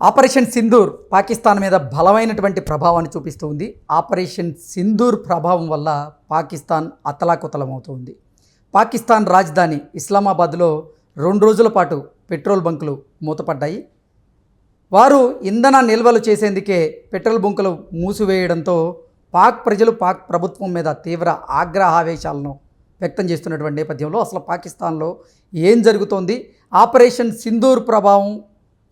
Operation Sindoor Pakistan మీద బలమైనటువంటి ప్రభావాన్ని చూపిస్తూ ఉంది. ఆపరేషన్ సింధూర్ ప్రభావం వల్ల పాకిస్తాన్ అతలాకుతలమవుతుంది. పాకిస్తాన్ రాజధాని ఇస్లామాబాద్లో రెండు రోజుల పాటు పెట్రోల్ బంకులు మూతపడ్డాయి. వారు ఇంధన నిల్వలు చేసేందుకే పెట్రోల్ బంకులు మూసివేయడంతో పాక్ ప్రజలు పాక్ ప్రభుత్వం మీద తీవ్ర ఆగ్రహావేశాలను వ్యక్తం చేస్తున్నటువంటి నేపథ్యంలో అసలు పాకిస్తాన్లో ఏం జరుగుతోంది? ఆపరేషన్ సింధూర్ ప్రభావం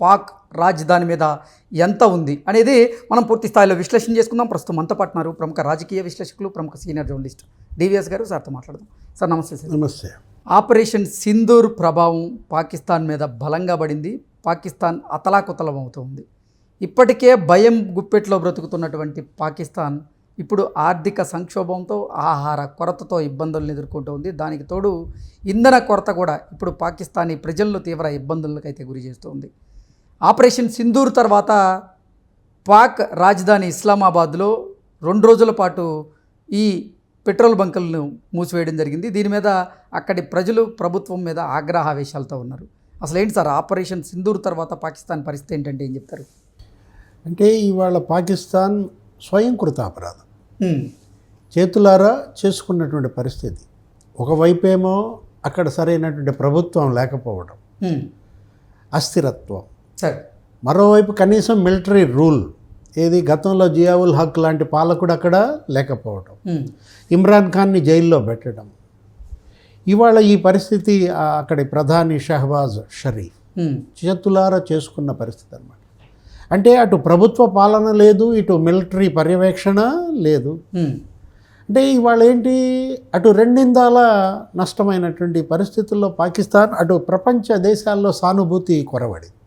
పాక్ రాజధాని మీద ఎంత ఉంది అనేది మనం పూర్తి స్థాయిలో విశ్లేషణ చేసుకుందాం. ప్రస్తుతం మనతో పాటున్నారు ప్రముఖ రాజకీయ విశ్లేషకులు ప్రముఖ సీనియర్ జర్నలిస్ట్ డివిఎస్ గారు. సార్తో మాట్లాడదాం. సార్ నమస్తే సార్. నమస్తే. ఆపరేషన్ సింధూర్ ప్రభావం పాకిస్తాన్ మీద బలంగా పడింది. పాకిస్తాన్ అతలాకుతలం అవుతుంది. ఇప్పటికే భయం గుప్పెట్లో బ్రతుకుతున్నటువంటి పాకిస్తాన్ ఇప్పుడు ఆర్థిక సంక్షోభంతో ఆహార కొరతతో ఇబ్బందులను ఎదుర్కొంటూ ఉంది. దానికి తోడు ఇంధన కొరత కూడా ఇప్పుడు పాకిస్తానీ ప్రజలను తీవ్ర ఇబ్బందులకైతే గురి చేస్తుంది. ఆపరేషన్ సింధూర్ తర్వాత పాక్ రాజధాని ఇస్లామాబాద్లో రెండు రోజుల పాటు ఈ పెట్రోల్ బంకులను మూసివేయడం జరిగింది. దీని మీద అక్కడి ప్రజలు ప్రభుత్వం మీద ఆగ్రహావేశాలతో ఉన్నారు. అసలు ఏంటి సార్ ఆపరేషన్ సింధూర్ తర్వాత పాకిస్తాన్ పరిస్థితి ఏంటంటే ఏం చెప్తారు? అంటే ఇవాళ పాకిస్తాన్ స్వయంకృత అపరాధం. చేతులారా చేసుకున్నటువంటి పరిస్థితి. ఒకవైపేమో అక్కడ సరైనటువంటి ప్రభుత్వం లేకపోవడం. అస్థిరత్వం. సరే మరోవైపు కనీసం మిలిటరీ రూల్ ఏది గతంలో జియావుల్ హక్ లాంటి పాలకుడు అక్కడ లేకపోవడం. ఇమ్రాన్ ఖాన్ని జైల్లో పెట్టడం ఇవాళ ఈ పరిస్థితి అక్కడి ప్రధాని షహబాజ్ షరీఫ్. చేతులారా చేసుకున్న పరిస్థితి అనమాట అంటే అటు ప్రభుత్వ పాలన లేదు ఇటు మిలిటరీ పర్యవేక్షణ లేదు. అంటే ఇవాళ ఏంటి అటు రెండిందాల నష్టమైనటువంటి పరిస్థితుల్లో పాకిస్తాన్ అటు ప్రపంచ దేశాల్లో సానుభూతి కొరవడి హ్మ్.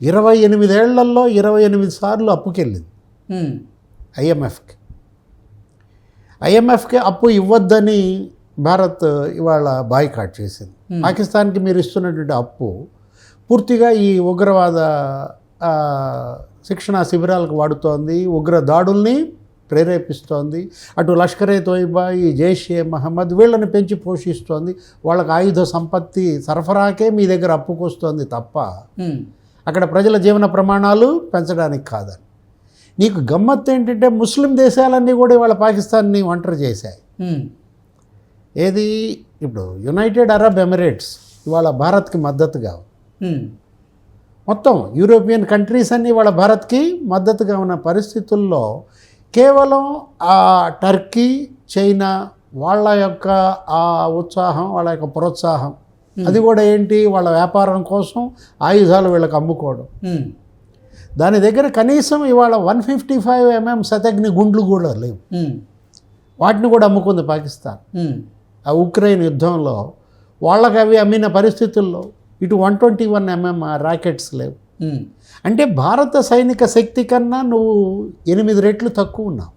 ఇరవై ఎనిమిదేళ్ళలో ఇరవై ఎనిమిది సార్లు అప్పుకెళ్ళింది. ఐఎంఎఫ్కి ఐఎంఎఫ్కి అప్పు ఇవ్వద్దని భారత్ ఇవాళ బాయ్కాట్ చేసింది. పాకిస్తాన్కి మీరు ఇస్తున్నటువంటి అప్పు పూర్తిగా ఈ ఉగ్రవాద శిక్షణా శిబిరాలకు వాడుతోంది. ఉగ్ర దాడుల్ని ప్రేరేపిస్తోంది అటు లష్కరే తోయిబా ఈ జైషే మహమ్మద్ వీళ్ళని పెంచి పోషిస్తోంది వాళ్ళకి ఆయుధ సంపత్తి సరఫరాకే మీ దగ్గర అప్పుకొస్తోంది తప్ప. అక్కడ ప్రజల జీవన ప్రమాణాలు పెంచడానికి కాదని నీకు గమ్మత్తు ఏంటంటే ముస్లిం దేశాలన్నీ కూడా ఇవాళ పాకిస్తాన్ని ఒంటరి చేశాయి. ఏది ఇప్పుడు యునైటెడ్ అరబ్ ఎమిరేట్స్ ఇవాళ భారత్కి మద్దతుగా. మొత్తం యూరోపియన్ కంట్రీస్ అన్నీ ఇవాళ భారత్కి మద్దతుగా ఉన్న పరిస్థితుల్లో కేవలం ఆ టర్కీ చైనా వాళ్ళ యొక్క ఆ ఉత్సాహం వాళ్ళ యొక్క ప్రోత్సాహం అది కూడా ఏంటి వాళ్ళ వ్యాపారం కోసం ఆయుధాలు వీళ్ళకి అమ్ముకోవడం. దాని దగ్గర కనీసం ఇవాళ వన్ ఫిఫ్టీ ఫైవ్ ఎంఎం శతగ్ని గుండ్లు కూడా లేవు. వాటిని కూడా అమ్ముకుంది పాకిస్తాన్. ఆ ఉక్రెయిన్ యుద్ధంలో వాళ్ళకి అవి అమ్మిన పరిస్థితుల్లో ఇటు one twenty one MM rockets లేవు. అంటే భారత సైనిక శక్తి కన్నా నువ్వు ఎనిమిది రెట్లు తక్కువ ఉన్నావు.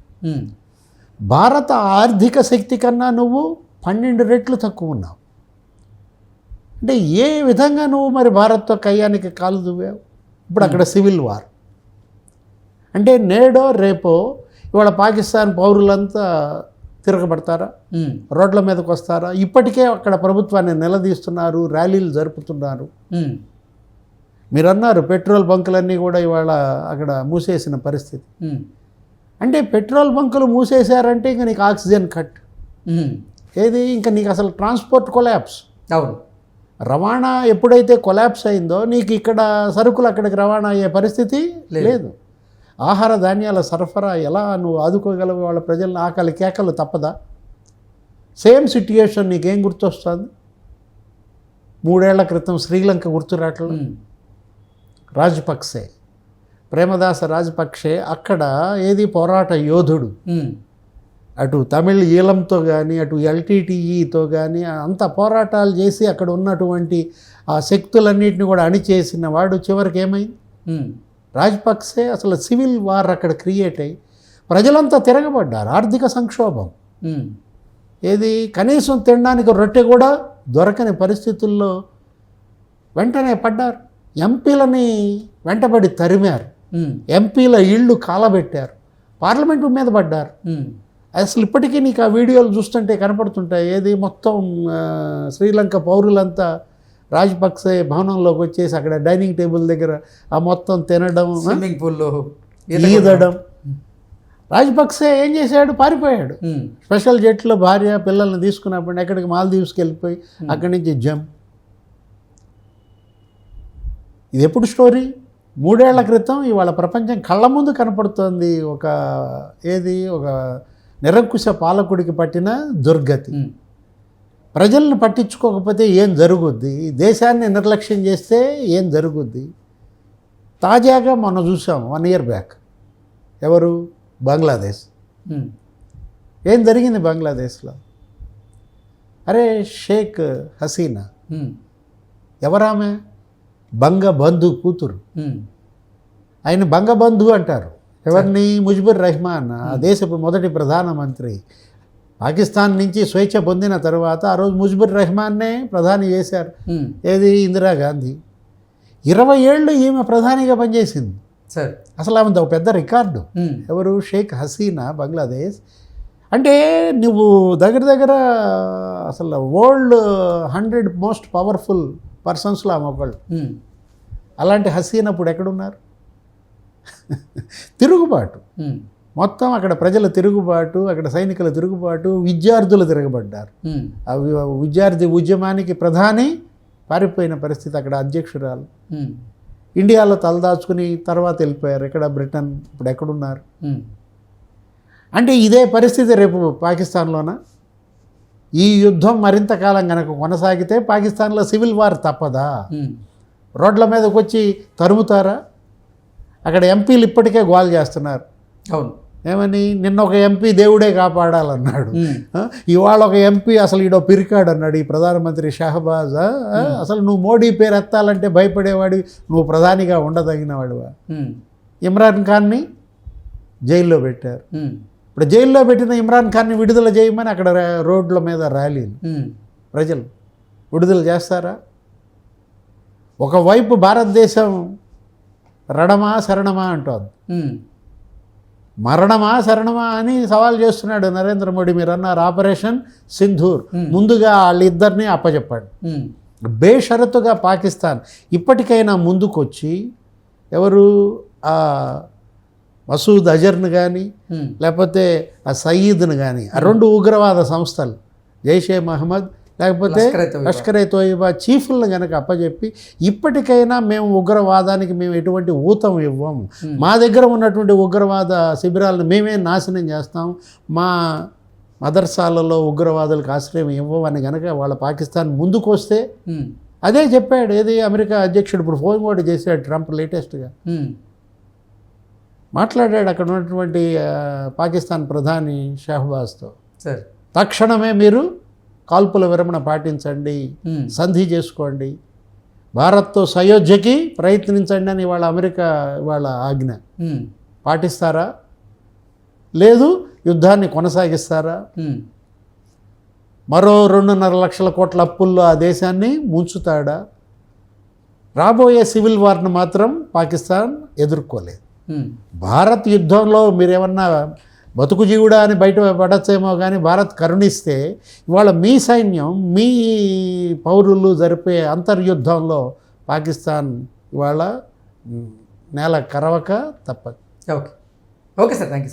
భారత ఆర్థిక శక్తి కన్నా నువ్వు పన్నెండు రెట్లు తక్కువ ఉన్నావు. అంటే ఏ విధంగా నువ్వు మరి భారత్తో కయ్యానికి కాలు దువ్వావు? ఇప్పుడు అక్కడ సివిల్ వార్. అంటే నేడో రేపో ఇవాళ పాకిస్తాన్ పౌరులంతా తిరగబడతారా. రోడ్ల మీదకి వస్తారా? ఇప్పటికే అక్కడ ప్రభుత్వాన్ని నిలదీస్తున్నారు ర్యాలీలు జరుపుతున్నారు. మీరు అన్నారు పెట్రోల్ బంకులన్నీ కూడా ఇవాళ అక్కడ మూసేసిన పరిస్థితి. అంటే పెట్రోల్ బంకులు మూసేశారంటే ఇంకా నీకు ఆక్సిజన్ కట్. ఏది? ఇంకా నీకు అసలు ట్రాన్స్పోర్ట్ కొలాప్స్. అవును. రవాణా ఎప్పుడైతే కొలాప్స్ అయిందో నీకు ఇక్కడ సరుకులు అక్కడికి రవాణా అయ్యే పరిస్థితి లేదు. ఆహార ధాన్యాల సరఫరా ఎలా నువ్వు ఆదుకోగలవు? వాళ్ళ ప్రజలను ఆకలి కేకలు తప్పదా? సేమ్ సిట్యుయేషన్ నీకేం గుర్తొస్తుంది? మూడేళ్ళ క్రితం శ్రీలంక గుర్తు రావట్లేదు. రాజపక్సే ప్రేమదాస రాజపక్షే అక్కడ ఏది పోరాట యోధుడు. అటు తమిళ్ ఈలంతో కానీ అటు ఎల్టీటీఈతో కానీ అంత పోరాటాలు చేసి అక్కడ ఉన్నటువంటి ఆ శక్తులన్నింటిని కూడా అణిచేసిన వాడు చివరికి ఏమైంది. రాజపక్సే అసలు సివిల్ వార్ అక్కడ క్రియేట్ అయ్యి ప్రజలంతా తిరగబడ్డారు. ఆర్థిక సంక్షోభం. ఏది? కనీసం తినడానికి రొట్టె కూడా దొరకని పరిస్థితుల్లో వెంటనే పడ్డారు. ఎంపీలని వెంటబడి తరిమారు. ఎంపీల ఇళ్ళు కాలబెట్టారు. పార్లమెంటు మీద పడ్డారు. అసలు ఇప్పటికీ నీకు ఆ వీడియోలు చూస్తుంటే కనపడుతుంటాయి. ఏది మొత్తం శ్రీలంక పౌరులంతా రాజపక్సే భవనంలోకి వచ్చేసి అక్కడ డైనింగ్ టేబుల్ దగ్గర ఆ మొత్తం తినడం స్విమ్మింగ్ పూల్లో ఈదడం. రాజపక్సే ఏం చేశాడు? పారిపోయాడు. స్పెషల్ జెట్లో భార్య పిల్లల్ని తీసుకున్నప్పుడు ఎక్కడికి మాల్దీవ్స్కి వెళ్ళిపోయి అక్కడి నుంచి జంప్. ఇది ఎప్పుడు స్టోరీ? మూడేళ్ళ క్రితం ఇవాళ ప్రపంచం కళ్ళ ముందు కనపడుతోంది. ఒక ఏది? ఒక నిరంకుశ పాలకుడికి పట్టిన దుర్గతి. ప్రజలను పట్టించుకోకపోతే ఏం జరుగుద్ది? దేశాన్ని నిర్లక్ష్యం చేస్తే ఏం జరుగుద్ది? తాజాగా మనం చూసాం వన్ ఇయర్ బ్యాక్. ఎవరు? బంగ్లాదేశ్. ఏం జరిగింది బంగ్లాదేశ్లో? అరే షేక్ హసీనా. ఎవరామె? బంగబంధు కూతురు. ఆయన బంగబంధు అంటారు. ఎవరిని? ముజిబుర్ రెహమాన్ ఆ దేశపు మొదటి ప్రధానమంత్రి. పాకిస్తాన్ నుంచి స్వేచ్ఛ పొందిన తర్వాత ఆ రోజు ముజిబుర్ రెహమాన్నే ప్రధాని చేశారు. ఏది? ఇందిరాగాంధీ. ఇరవై ఏళ్ళు ఈమె ప్రధానిగా పనిచేసింది. సార్. అసలు ఆమె ఒక పెద్ద రికార్డు. ఎవరు? షేక్ హసీనా బంగ్లాదేశ్. అంటే నువ్వు దగ్గర దగ్గర అసలు వరల్డ్ హండ్రెడ్ మోస్ట్ పవర్ఫుల్ పర్సన్స్లో ఆమె ఒకళ్ళు అలాంటి హసీనా ఇప్పుడు ఎక్కడున్నారు? తిరుగుబాటు. మొత్తం అక్కడ ప్రజల తిరుగుబాటు అక్కడ సైనికుల తిరుగుబాటు విద్యార్థులు తిరగబడ్డారు. విద్యార్థి ఉద్యమానికి ప్రధాని పారిపోయిన పరిస్థితి అక్కడ అధ్యక్షురాలు. ఇండియాలో తలదాచుకుని తర్వాత వెళ్ళిపోయారు. ఇక్కడ బ్రిటన్. ఇప్పుడు ఎక్కడున్నారు? అంటే ఇదే పరిస్థితి రేపు పాకిస్తాన్లోన? ఈ యుద్ధం మరింత కాలం కనుక కొనసాగితే పాకిస్తాన్లో సివిల్ వార్ తప్పదా? రోడ్ల మీదకి వచ్చి తరుముతారా? అక్కడ ఎంపీలు ఇప్పటికే గోల్ చేస్తున్నారు. అవును. ఏమని? నిన్న ఒక ఎంపీ దేవుడే కాపాడాలన్నాడు. ఇవాళ ఒక ఎంపీ అసలు ఈడో పిరికాడు అన్నాడు ఈ ప్రధానమంత్రి షహబాజ్. అసలు నువ్వు మోడీ పేరు ఎత్తాలంటే భయపడేవాడి నువ్వు ప్రధానిగా ఉండదగినవాడివా? ఇమ్రాన్ ఖాన్ని జైల్లో పెట్టారు. ఇప్పుడు జైల్లో పెట్టిన ఇమ్రాన్ ఖాన్ని విడుదల చేయమని అక్కడ రోడ్ల మీద ర్యాలీలు. ప్రజలు విడుదల చేస్తారా? ఒకవైపు భారతదేశం రణమా శరణమా అంటోంది. మరణమా శరణమా అని సవాల్ చేస్తున్నాడు నరేంద్ర మోడీ. మీరు అన్నారు ఆపరేషన్ సింధూర్. ముందుగా వాళ్ళిద్దరిని అప్పచెప్పాడు బేషరతుగా పాకిస్తాన్ ఇప్పటికైనా ముందుకొచ్చి ఎవరు? మసూద్ అజర్ను కానీ లేకపోతే ఆ సయీద్ను కానీ ఆ రెండు ఉగ్రవాద సంస్థలు జైషే మహమ్మద్ లేకపోతే. లష్కర్ తోయిబా. చీఫ్లను కనుక అప్పచెప్పి ఇప్పటికైనా మేము ఉగ్రవాదానికి మేము ఎటువంటి ఊతం ఇవ్వము మా దగ్గర ఉన్నటువంటి ఉగ్రవాద శిబిరాలను మేమే నాశనం చేస్తాం. మా మదర్సాలలో ఉగ్రవాదులకు ఆశ్రయం ఇవ్వమని కనుక వాళ్ళ పాకిస్తాన్ ముందుకు వస్తే అదే చెప్పాడు. ఏది అమెరికా అధ్యక్షుడు ఇప్పుడు ఫోన్ కూడా చేశాడు ట్రంప్ లేటెస్ట్గా. మాట్లాడాడు అక్కడ ఉన్నటువంటి పాకిస్తాన్ ప్రధాని షహబాజ్తో. సార్. తక్షణమే మీరు కాల్పుల విరమణ పాటించండి సంధి చేసుకోండి. భారత్తో సయోధ్యకి ప్రయత్నించండి అని వాళ్ళ అమెరికా వాళ్ళ ఆజ్ఞ. పాటిస్తారా? లేదు. యుద్ధాన్ని కొనసాగిస్తారా? మరో రెండున్నర లక్షల కోట్ల అప్పుల్లో ఆ దేశాన్ని ముంచుతాడా? రాబోయే సివిల్ వార్ను మాత్రం పాకిస్తాన్ ఎదుర్కోలేదు. భారత్ యుద్ధంలో మీరేమన్నా బతుకు జీవుడా అని బయట పడచ్చేమో కానీ భారత్ కరుణిస్తే ఇవాళ మీ సైన్యం మీ పౌరులు జరిపే అంతర్యుద్ధంలో పాకిస్తాన్ ఇవాళ నేల కరవక తప్పదు. Okay. Okay sir. Thank you